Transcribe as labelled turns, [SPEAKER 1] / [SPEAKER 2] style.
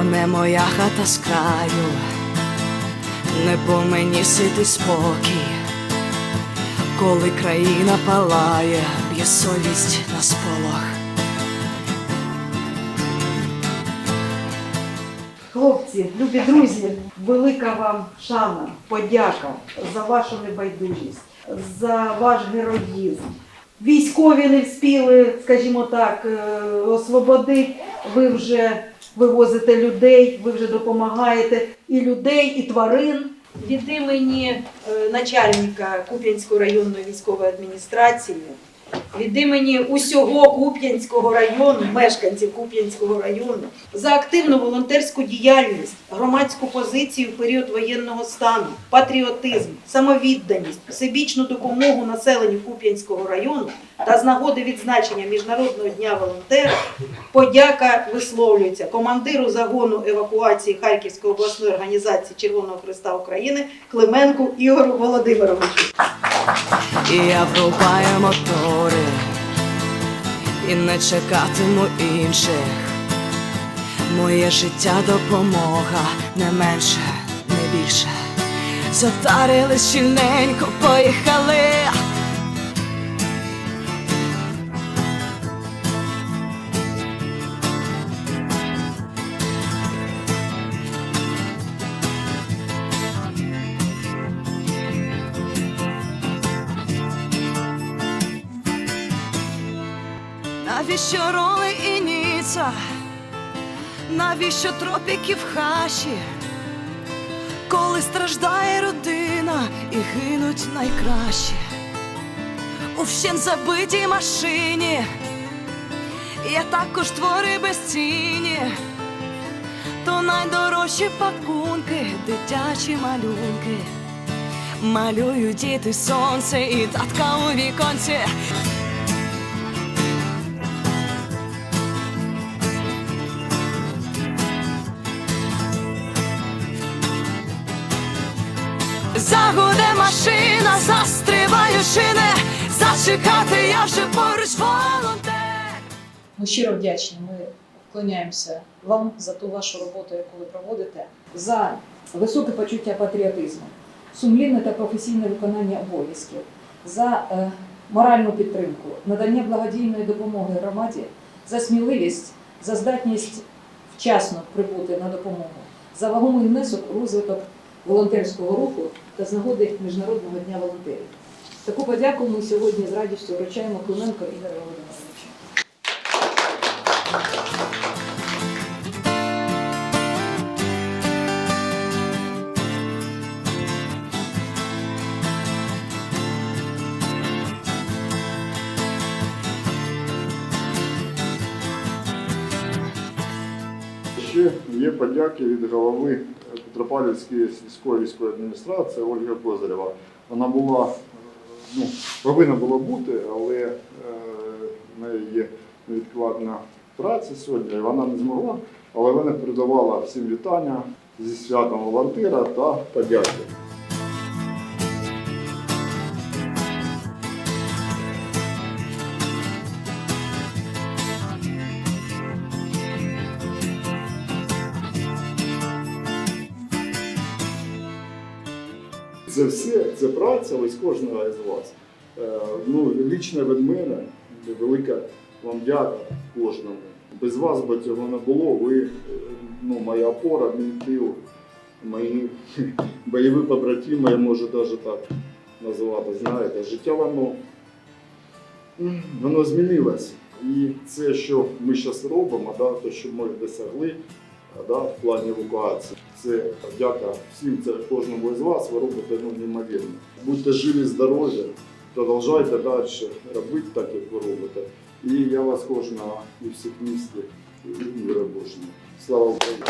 [SPEAKER 1] не моя хата з краю, не по мені сити спокій, коли країна палає, б'є совість на сполох.
[SPEAKER 2] Хлопці, любі друзі, велика вам шана, подяка за вашу небайдужість, за ваш героїзм. Військові не вспіли, скажімо так, е, освободити. Ви вже вивозите людей, ви вже допомагаєте і людей, і тварин. Від імені е, начальника Куп'янської районної військової адміністрації, від імені усього Куп'янського району, мешканців Куп'янського району, за активну волонтерську діяльність, громадську позицію в період воєнного стану, патріотизм, самовідданість, всебічну допомогу населенню Куп'янського району та з нагоди відзначення Міжнародного дня волонтера подяка висловлюється командиру загону евакуації Харківської обласної організації Червоного Христа України Клименку Ігору Володимировичу.
[SPEAKER 1] І я врубаю мотори і не чекатиму інших. Моє життя допомога не менше, не більше. Затарили щільненько, поїхали. Навіщо роли і ніца? Навіщо тропіки в хаші? Коли страждає родина і гинуть найкращі у вщен забитій машині, є також твори безцінні, то найдорожчі пакунки, дитячі малюнки. Малюють діти сонце і татка у віконці. Загуде машина, застрибаю шини, зачекати я вже поруч волонтер.
[SPEAKER 3] Ми щиро вдячні. Ми вклоняємося вам за ту вашу роботу, яку ви проводите, за високе почуття патріотизму, сумлінне та професійне виконання обов'язків, за е, моральну підтримку, надання благодійної допомоги громаді, за сміливість, за здатність вчасно прибути на допомогу, за вагомий внесок розвиток волонтерського руху та з нагоди Міжнародного дня волонтерів. Таку подяку ми сьогодні з радістю вручаємо Клименко Ігорю Володимировичу.
[SPEAKER 4] Ще є подяки від голови Петропавлівської сільської військової адміністрації Ольга Козарєва. Вона була, ну, повинна була бути, але е, в неї є невідкладна праця сьогодні, і вона не змогла, але вона передавала всім вітання зі святом волонтера та подяки. Це все, це праця ось кожного із вас. Е, Ну, лічно від мене, велика вам дяка кожному. Без вас би цього не було. Ви е, ну, моя опора, мій тил, мої бойові побратими, я можу навіть так називати. Знаєте, життя воно, воно змінилось. І це, що ми зараз робимо, да, те, що ми досягли да, в плані евакуації. Це дяка всім, це кожному з вас, ви робите ну, неймовірно. Будьте живі, здорові, продовжуйте далі робити так, як ви робите. І я вас кожного і всіх міст і. Слава Україні!